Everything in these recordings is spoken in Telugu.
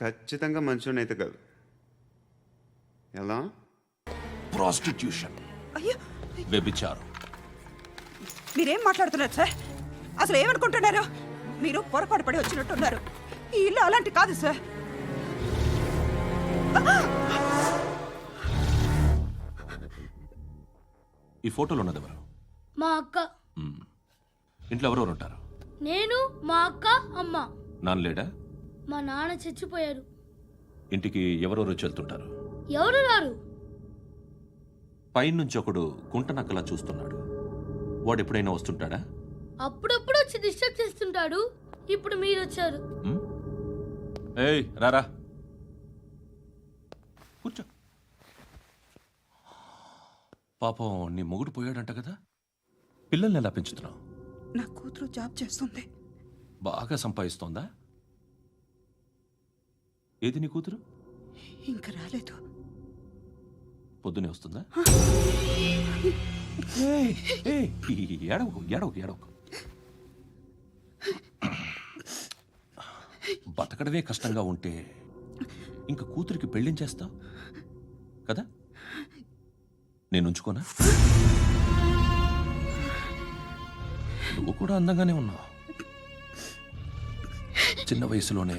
ఖచ్చితంగా మంచోడని అయితే కాదు. ఎలా? ప్రాస్టిట్యూషన్. వ్యభిచారం. మీరేం మాట్లాడుతున్నారు సార్? అసలు ఏమనుకుంటున్నారు? మీరు పొరపాటు పడి వచ్చినట్టున్నారు. ఈ ఇల్లు అలాంటి కాదు సార్. ఈ ఫోటోలో ఉన్నది ఎవరు? మా అక్క. ఇంట్లో ఎవరెవరు ఉంటారు? నేను మా అక్క అమ్మ. నాన్న లేడా? మా నాన్న చచ్చిపోయారు ఇంటికి ఎవరెవరు వచ్చి వెళ్తుంటారు. ఎవరు రారు? పైనుంచి ఒకడు గుంట నక్కలా చూస్తున్నాడు. వాడు ఎప్పుడైనా వస్తుంటాడా? అప్పుడప్పుడు వచ్చి డిస్టర్బ్ చేస్తుంటాడు. ఇప్పుడు మీరు వచ్చారు? ఏయ్ రారా. కూర్చో. పాపం నీ మొగుడు పోయాడంట కదా. పిల్లల్ని ఎలా పెంచుతున్నావు? నా కూతురు జాబ్ చేస్తుంది. బాగా సంపాదిస్తోందా? ఏది నీ కూతురు? ఇంకా రాలేదు. పొద్దునే వస్తుందా? ఏడవకు ఏడవకు ఏడవకు. బతకడమే కష్టంగా ఉంటే ఇంకా కూతురికి పెళ్ళించేస్తావు కదా? నేను ఉంచుకోనా? నువ్వు కూడా అందంగానే ఉన్నావు. చిన్న వయసులోనే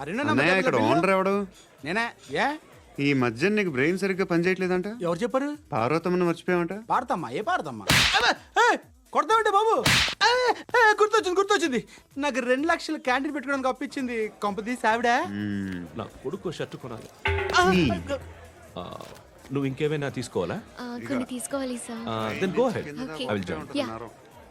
అన్నయ్య ఇక్కడ ఓనర్ ఎవడు? నేనే. ఏ? ఈ మధ్య నీకు బ్రెయిన్ సరిగ్గా పనిచేయట్లేదంట? ఎవరు చెప్పారు? పార్వతమ్మను మర్చిపోయావంట? పాడతామ్మా ఏ పాడతామ్మా కొడతామంటే బాబు? ఏ, ఏ, గుర్తొచ్చింది గుర్తొచ్చింది. నాకు రెండు లక్షలు క్యాంటీన్ పెట్టుకోవడానికి అప్పించింది కొంపదీసి ఆవిడ. నా కొడుకు షర్ట్ కొనాలి. ఆ, నువ్వు ఇంకేమైనా తీసుకోవాలా? కొన్ని తీసుకోవాలి sir. Then go head. I will join.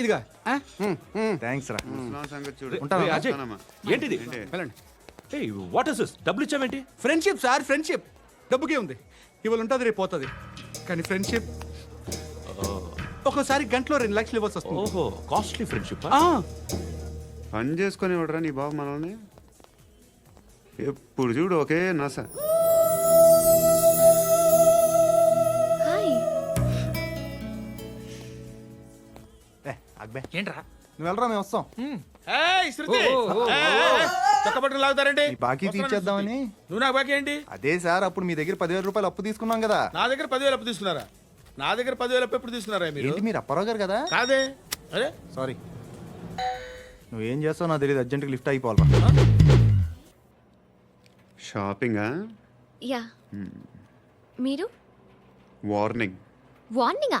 ఇదిగా. థ్యాంక్స్ రా. ఉంటాను. అజయ్. ఏంటిది? వెళ్ళండి. ఏయ్ వాట్ ఇస్ దిస్ డబ్బులు ఇచ్చావేంటి ఫ్రెండ్షిప్ సార్ ఫ్రెండ్షిప్ డబ్బుకే ఉంది. ఇవాళ ఉంటుంది రేపు పోతుంది. కానీ ఫ్రెండ్షిప్ ఒక్కోసారి గంటలో రెండు లక్షలు ఇవ్వాల్సి వస్తుంది. ఓహో కాస్ట్లీ ఫ్రెండ్షిప్ ఆ, పని చేసుకొని ఇవ్వడరా నీ బాబు మనల్ని? ఎప్పుడు చూడు ఒకే నస. ఏ, అక్బే ఏంట్రా? నువ్వు వెళ్ళరా మేము వస్తాం. ఏయ్, శృతి! ఏయ్, ఏయ్, చొక్కా పట్టుకుని లాగుతారండి ఈ బాకీ తీర్చేద్దామని. నువ్వు నాకు బాకీ ఏంటి? అదే సార్ అప్పుడు మీ దగ్గర పదివేల రూపాయలు అప్పు తీసుకున్నాం కదా. నా దగ్గర పదివేలు అప్పు తీసుకున్నారా? నా దగ్గర పదివేలు అప్పు ఎప్పుడు తీసుకున్నారా మీరు? ఏంటి మీరు అప్పారావు గారు కదా? కాదే. అరే. సారీ. నువ్వేం చేస్తావు నాకు తెలియదు అర్జెంట్గా లిఫ్ట్ అయిపోవాలి షాపింగా? యా. మీరు? వార్నింగ్ వార్నింగా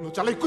నువ్వు చాలా ఎక్కువ